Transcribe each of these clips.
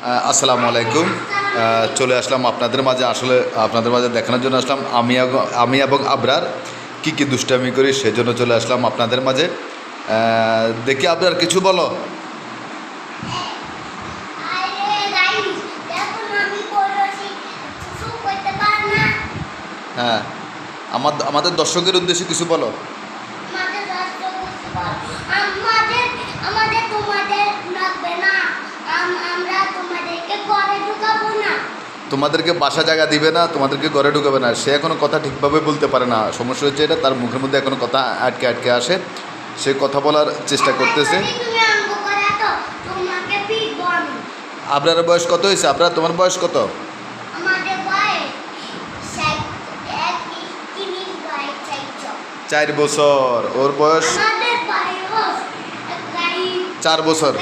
আসসালামু আলাইকুম। চলে আসলাম আপনাদের মাঝে, আসলে আপনাদের মাঝে দেখানোর জন্য আসলাম আমি আমি এবং আবরার। কী কী দুষ্টামি করি সেজন্য চলে আসলাম আপনাদের মাঝে। দেখি আবরার, কিছু বলো। হ্যাঁ আমার আমাদের দর্শকের উদ্দেশ্যে কিছু বলো। আমাদের আমাদের আমাদের তোমাদের লাগবে না। আমরা তোমাদেরকে ঘরে ঢুকাবো না। তোমাদেরকে বাসা জায়গা দিবে না তোমাদেরকে ঘরে ঢুকাবে না। সে এখনও কথা ঠিকভাবে বলতে পারে না। সমস্যা হচ্ছে এটা তার মুখের মধ্যে এখনও কথা আটকে আটকে আসে। সে কথা বলার চেষ্টা করতেছে। আবরারের বয়স কত হয়েছে? আপনার তোমার বয়স কত? চার বছর। ওর বয়স চার বছর।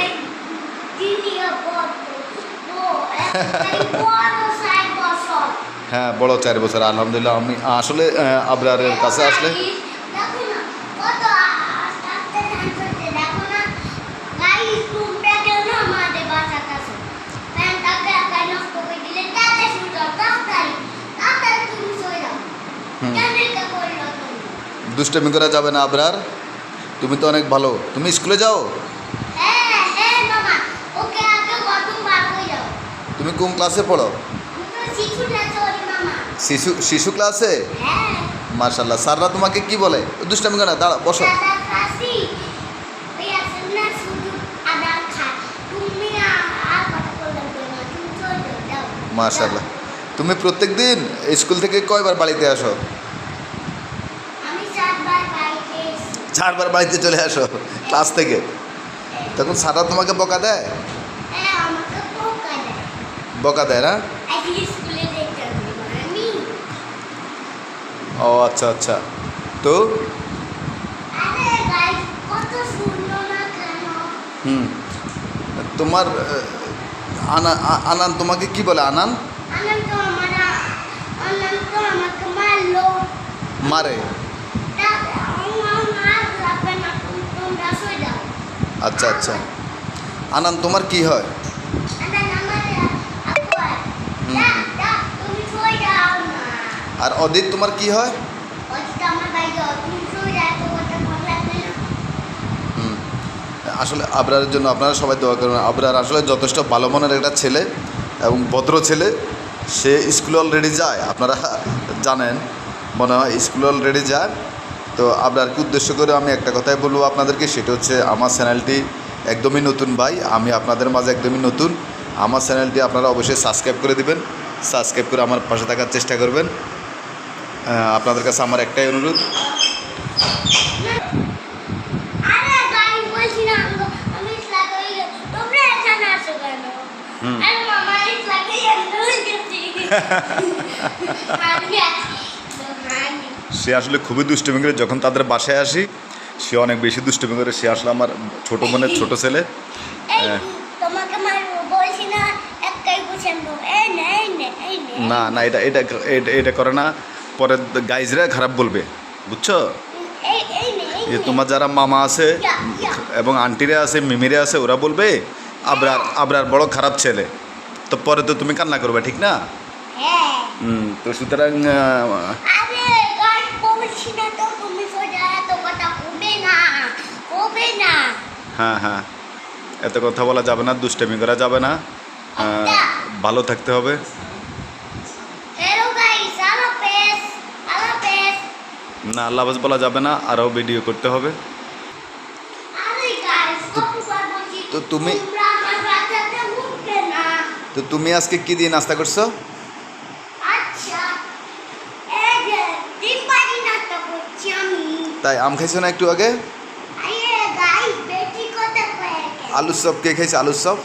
হ্যাঁ বড় চার বছর, আলহামদুলিল্লাহ। আমি আসলে আবরারের কাছে আসলে। দুষ্টমি করা যাবে না, আবরার। তুমি তো অনেক ভালো। তুমি স্কুলে যাও। তুমি কোন ক্লাসে পড়ো? শিশু শিশু ক্লাসে? মার্শাল্লাহ স্যাররা তোমাকে কি বলে? দুষ্টামি করে না দাঁড়া বসো। মার্শাল্লাহ তুমি প্রত্যেক দিন স্কুল থেকে কয়বার বাড়িতে আসো? চারবার বাড়িতে চলে আসো, ক্লাস থেকে। তখন স্যাররা তোমাকে বকা দেয় হ্যাঁ আমাকে পোকা দেয় বকা দেয় না? ও আচ্ছা আচ্ছা। তো? হুম। তোমার আনা আনান তোমাকে কি বলে আনান? মারে। আচ্ছা আচ্ছা। আনান তোমার কি হয় আনন্দ আমার আবার হুম। দা দা তুমি সরে যাও না আর অদিত তোমার কি হয়? আসলে আবরারের জন্য আপনারা সবাই দোয়া করবেন। আবরার আসলে যথেষ্ট ভালো মনের একটা ছেলে এবং ভদ্র ছেলে। সে স্কুলে অলরেডি যায় আপনারা জানেন। মনে হয় স্কুলে অলরেডি যায়। তো আবরারকে উদ্দেশ্য করে আমি একটা কথাই বলব আপনাদেরকে সেটা হচ্ছে আমার চ্যানেলটি একদমই নতুন ভাই আমি আপনাদের মাঝে একদমই নতুন। আমার চ্যানেলটি আপনারা অবশ্যই সাবস্ক্রাইব করে দিবেন। সাবস্ক্রাইব করে আমার পাশে থাকার চেষ্টা করবেন। আপনাদের কাছে আমার একটাই অনুরোধ। সে আসলে খুবই দুষ্টুমি করে যখন তাদের বাসায় আসি সে অনেক বেশি দুষ্টুমি করে। সে আসলে আমার ছোট বোনের ছোট ছেলে। হ্যাঁ। না নে এটা এটা- এটা করে না। পরে গাইজরা খারাপ বলবে, বুঝছ? যে তোমার যারা মামা আছে। এবং আন্টিরা আছে, মিমিরে আছে, ওরা বলবে, আবরার আবরার বড় খারাপ ছেলে। তো পরে তো তুমি কান্না করবে, ঠিক না? তো সুতরাং হ্যাঁ হ্যাঁ। এত কথা বলা যাবে না, দুষ্টামি করা যাবে না। ভালো থাকতে হবে। না আল্লাহ হাফেজ বলা যাবে না আরও ভিডিও করতে হবে। তো তুমি- তো তুমি আজকে কি দিয়ে নাস্তা করছ? আচ্ছা তাই আম খাইছো না একটু আগে? আলুর চপ কে খাইছে আলুর চপ?